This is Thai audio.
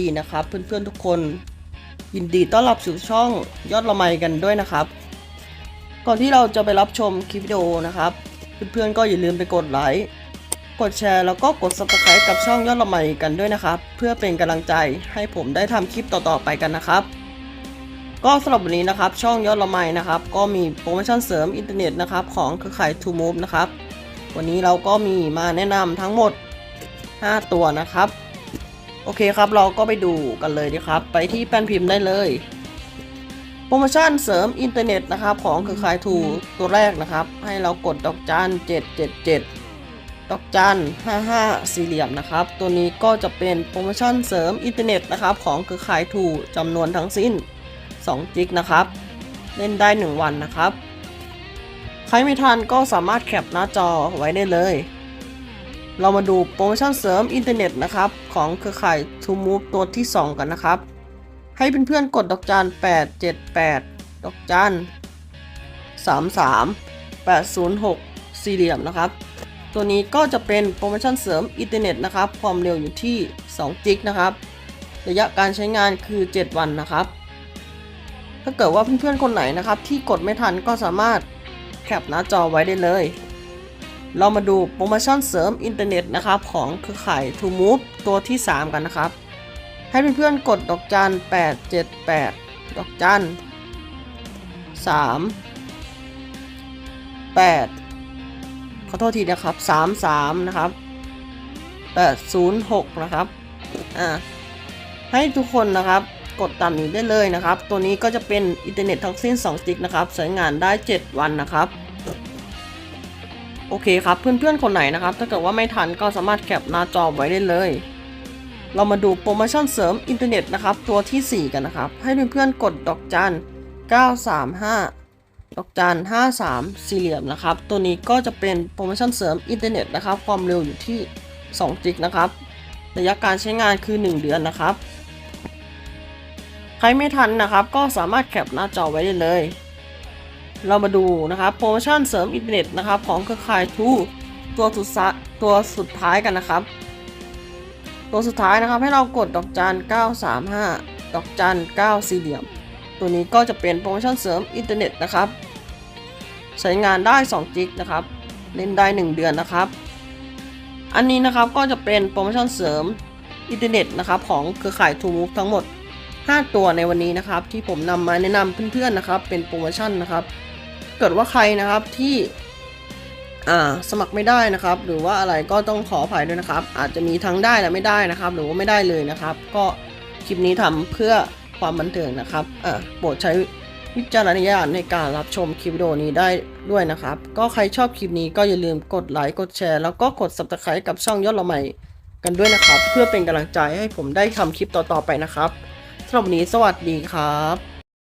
ดีนะครับ เพื่อนๆทุกคน ยินดีต้อนรับสู่ช่องยอดละไมกันด้วยนะครับ ก่อนที่เราจะไปรับชมคลิปวิดีโอนะครับ เพื่อนๆก็อย่าลืมไปกดไลค์กดแชร์แล้วก็กด subscribe กับช่องยอดละไมกันด้วยนะครับ เพื่อเป็นกำลังใจให้ผมได้ทำคลิปต่อๆไปกันนะครับก็สำหรับวันนี้นะครับ ช่องยอดละไมนะครับ ก็มีโปรโมชั่นเสริมอินเทอร์เน็ตนะครับ ของเครือข่าย True Move นะครับ วันนี้เราก็มีมาแนะนำทั้งหมด 5 ตัวนะครับ อเคครับ เราก็ไปดูกันเลยดีครับ ไปที่แป้นพิมพ์ได้เลย โปรโมชั่นเสริมอินเทอร์เน็ตนะครับ ของเครือข่ายทูตัวแรกนะครับ ให้เรากดดอกจัน777 ดอกจัน55 สี่เหลี่ยมนะครับ ตัวนี้ก็จะเป็นโปรโมชั่นเสริมอินเทอร์เน็ตนะครับ ของเครือข่ายทูจำนวนทั้งสิ้น2จิกนะครับ เล่นได้ 1 วันนะครับ ใครไม่ทันก็สามารถแคปหน้าจอไว้ได้เลย เรามาดูโปรโมชั่นเสริมอินเทอร์เน็ตนะครับของเครือข่าย To Move ตัวที่ 2 กันนะครับ ให้เพื่อนๆกดดอกจัน878 ดอกจัน33 806 สี่เหลี่ยมนะครับ ตัวนี้ก็จะเป็นโปรโมชั่นเสริมอินเทอร์เน็ตนะครับ ความเร็วอยู่ที่2จิกนะครับ ระยะการใช้งานคือ 7 วันนะครับ ถ้าเกิดว่าเพื่อนๆคนไหนนะครับ ที่กดไม่ทันก็สามารถแคปหน้าจอไว้ได้เลย เรามาดูโปรโมชั่นเสริมอินเทอร์เน็ตนะครับ ของเครือข่าย To Move ตัวที่ 3 กันนะครับ ให้เพื่อนๆกดดอกจัน 878 ดอกจัน 3 8 ขอโทษทีนะครับ 33 นะครับ 806 นะครับ อ่า ให้ทุกคนนะครับกดตามนี้ได้เลยนะครับ ตัวนี้ก็จะเป็นอินเทอร์เน็ตทั้งสิ้น2จิกนะครับ ใช้งานได้ 7 วันนะครับ โอเคครับเพื่อนๆคนไหนนะครับ ถ้าเกิดว่าไม่ทันก็สามารถแคปหน้าจอไว้ได้เลย เรามาดูโปรโมชั่นเสริมอินเทอร์เน็ตนะครับ ตัวทีสี่ 4 กันนะครับ ให้เพื่อนๆกดดอกจัน 935 ดอกจัน 53 สี่เหลี่ยมนะครับ ตัวนี้ก็จะเป็นโปรโมชั่นเสริมอินเทอร์เน็ตนะครับ ความเร็วอยู่ที่2จิกนะครับระยะการใช้งานคือ 1 เดือนนะครับ ใครไม่ทันนะครับ ก็สามารถแคปหน้าจอไว้ได้เลย เรามาดูนะครับโปรโมชั่นเสริมอินเทอร์เน็ตนะครับของเครือข่ายทูตัวสุดตัวสุดท้ายกันนะครับ ตัวสุดท้ายนะครับให้เรากดดอกจัน 935 ดอกจัน 9 สี่เหลี่ยม ตัวนี้ก็จะเป็นโปรโมชั่นเสริมอินเทอร์เน็ตนะครับ ใช้งานได้ 2 จิกนะครับ เล่นได้ 1 เดือนนะครับ อันนี้นะครับก็จะเป็นโปรโมชั่นเสริมอินเทอร์เน็ตนะครับของเครือข่ายทูมูฟทั้งหมด5 ตัวในวันนี้นะครับ ที่ผมนำมาแนะนำเพื่อนๆนะครับ เป็นโปรโมชั่นนะครับ เกิดว่าใครนะครับที่สมัครไม่ได้นะครับ หรือว่าอะไรก็ต้องขออภัยด้วยนะครับ อาจจะมีทั้งได้และไม่ได้นะครับ หรือว่าไม่ได้เลยนะครับ ก็คลิปนี้ทำเพื่อความบันเทิงนะครับโปรดใช้วิจารณญาณในการรับชมคลิปวิดีโอนี้ได้ด้วยนะครับ ก็ใครชอบคลิปนี้ก็อย่าลืมกดไลค์กดแชร์แล้วก็กด subscribe กับช่องยอดละไมกันด้วยนะครับ เพื่อเป็นกำลังใจให้ผมได้ทำคลิปต่อๆไปนะครับสำหรับวันนี้สวัสดีครับ